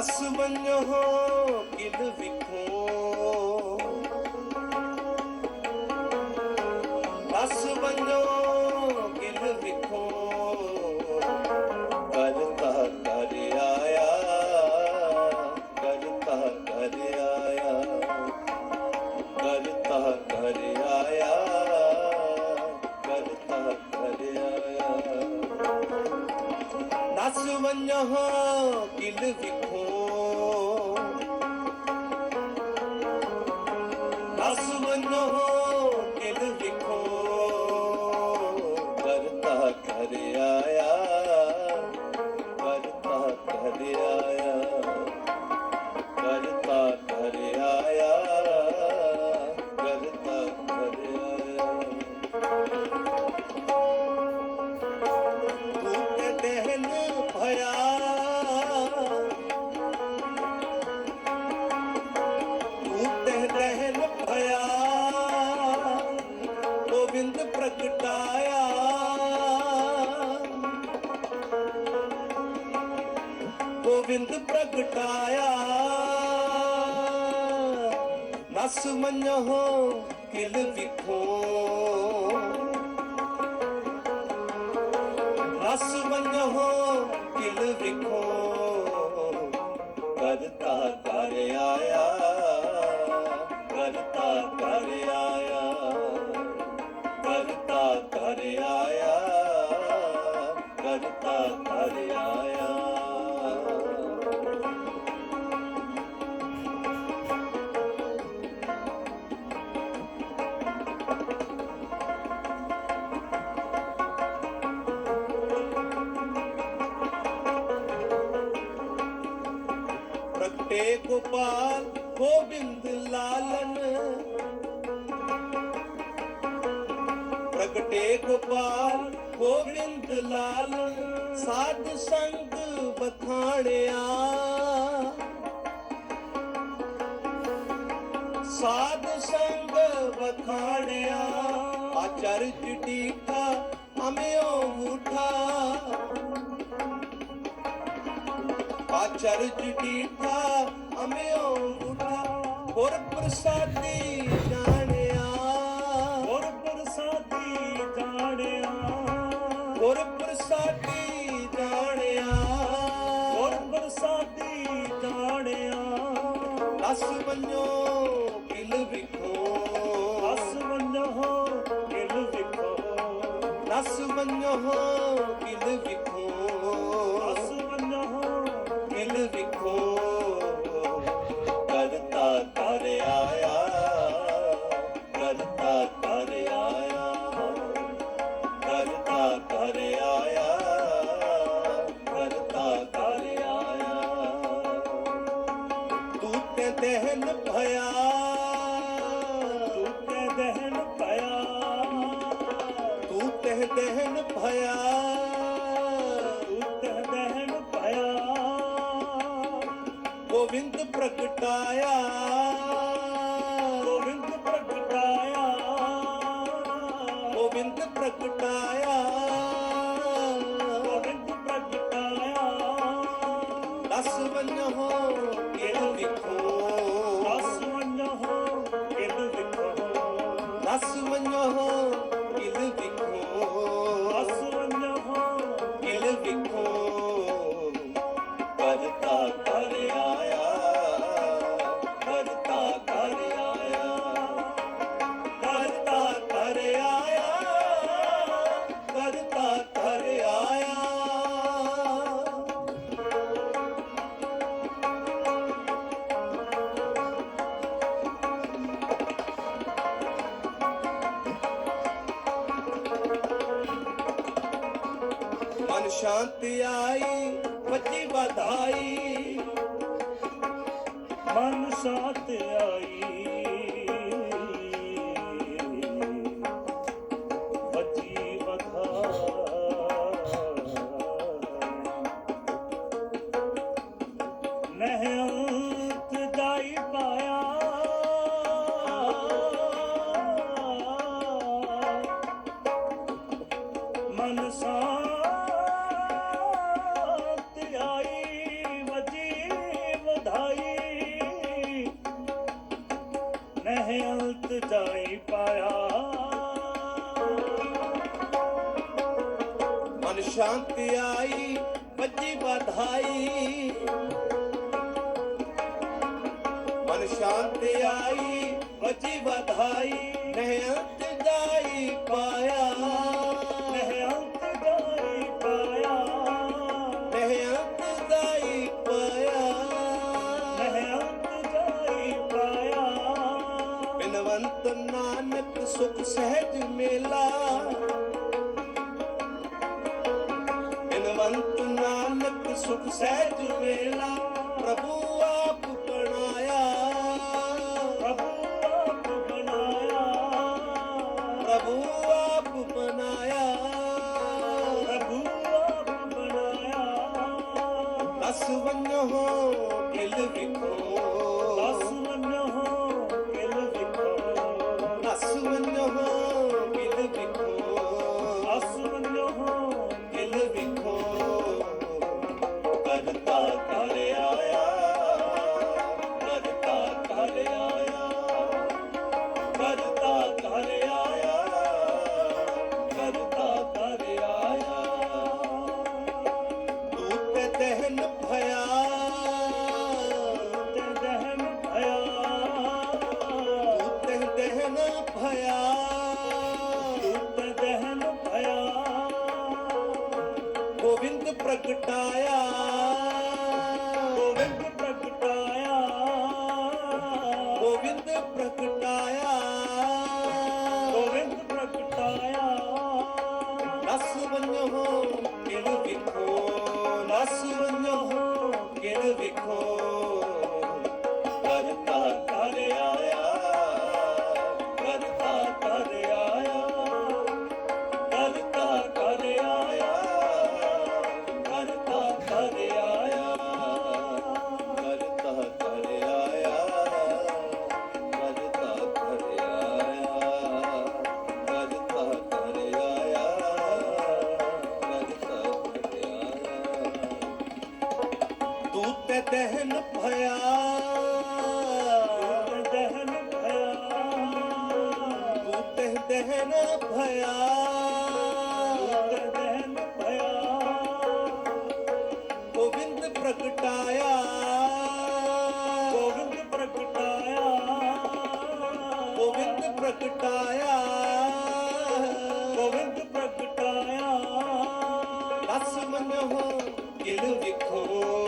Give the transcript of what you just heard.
ਨਸ ਵੰਜੋ ਕਿਲ ਵਿਖੋ। ਨਸ ਮੰਨੋ ਕਿਲ ਵਿਖੋ। ਕਰਤਾ ਕਰ ਆਇਆ ਕਰਤਾ ਕਰ ਆਇਆ। ਕਰਤਾ ਕਰ ਆਇਆ ਕਰਤਾ ਕਰ ਆਇਆ। ਨਸ ਮੰਨੋ ਨਸ ਵੰਜੋ ਤੂੰ ਤੇ ਗੋਬਿੰਦ ਪ੍ਰਗਟਾਇਆ। ਗੋਬਿੰਦ ਪ੍ਰਗਟਾਇਆ। ਨਸ ਮੰਨੋ, ਕਿਲ ਵਿਖੋ। ਨਸ ਮੰਨੋ, ਕਿਲ ਵਿਖੋ। ਕਰਤਾ ਕਰ ਆਇਆ। ਪ੍ਰਗਟੇ ਗੋਪਾਲ ਗੋਬਿੰਦ ਲਾਲਨ। ਪ੍ਰਗਟੇ ਗੋਪਾਲ ਗੋਬਿੰਦ ਲਾਲਨ, ਸਾਧ ਸੰਗ ਬਖਾਣਿਆ ਸਾਧ ਸੰਗ ਬਖਾਣਿਆ ਆਚਰਜ ਟੀਕਾ ਅਮਿਓ ਉਠਾ ਆਚਰਜ ਡੀਠਾ ਅਮਿਓ ਉਠਾ ਗੁਰ ਪ੍ਰਸਾਦੀ ਜਾਣਿਆ। ਗੁਰ ਪ੍ਰਸਾਦੀ ਜਾਣਿਆ। ਗੁਰ ਪ੍ਰਸਾਦੀ ਜਾਣਿਆ। ਗੁਰ ਪ੍ਰਸਾਦੀ ਜਾਣਿਆ। ਰਸ ਕਿਲ ਵਿਖੋ। ਵੰਜੋ ਕਿਲ ਵਿਖੋ। ਰਸ ਮੰਨੋ ਦਹਿਨ ਭਇਆ ਤੂੰ ਤੇ ਦਹਿਨ ਪਿਆ ਤੂੰ ਤੇ ਦਹਿਨ ਭਇਆ ਤੂੰ ਤੇ ਦਹਿਨ ਪਿਆ ਗੋਬਿੰਦ ਪ੍ਰਗਟਾਇਆ ਗੋਵਿੰਦ ਪ੍ਰਗਟਾਇਆ ਗੋਵਿੰਦ ਪ੍ਰਗਟਾਇਆ। ਦਸ ਵੰਨੋ ਕਿਲ ਸ਼ਾਂਤੀ ਆਈ ਵੱਜੀ ਵਧਾਈ। ਮਨ ਸਾਥ ਆਈ। ਬੱਜੀ ਵਧਾ ਨਹਿ ਅੰਤ ਜਾਈ ਪਾਇਆ। ਮਨ ਸਾਥ ਸ਼ਾਂਤੀ ਆਈ ਵੱਜੀ ਵਧਾਈ। ਮਨ ਸ਼ਾਂਤੀ ਆਈ ਵੱਜੀ ਵਧਾਈ ਨਹੀਂ ਅੰਤ ਜਾਈ ਪਾਇਆ ਪੰਤ ਨਾਨਕ ਸੁਖ ਸਹਿਜ ਵੇਲਾ ਪ੍ਰਭੂ ਆਪ ਬਣਾਇਆ। ਪ੍ਰਭੂ ਆਪ ਬਣਾਇਆ। ਪ੍ਰਭੂ ਆਪ ਬਣਾਇਆ। ਪ੍ਰਭੂ ਆਪ ਬਣਾਇਆ। ਦਸ ਵੰਨੋ ਦਿਲ ਵਿਖੋ। ਭਇਆ ਤੇ ਦਹਨ ਭਇਆ ਤੂੰ ਦਹਿਨ ਭਇਆ ਤੇ ਦਹਨ ਭਇਆ ਗੋਬਿੰਦ ਪ੍ਰਗਟਾਇਆ ਗੋਬਿੰਦ ਪ੍ਰਗਟਾਇਆ ਗੋਬਿੰਦ ਪ੍ਰਗਟਾਇਆ ਦਹਨ ਭਇਆ ਦਹਨ ਭਇਆ ਗੁੱਤ ਦਹਨ ਪ੍ਰਗਟਾਇਆ ਗੋਬਿੰਦ ਪ੍ਰਗਟਾਇਆ ਗੋਬਿੰਦ ਪ੍ਰਗਟਾਇਆ ਗੋਬਿੰਦ ਪ੍ਰਗਟਾਇਆ ਬਸ ਮਨ ਹੋ ਗਿਲ ਵਿਖੋ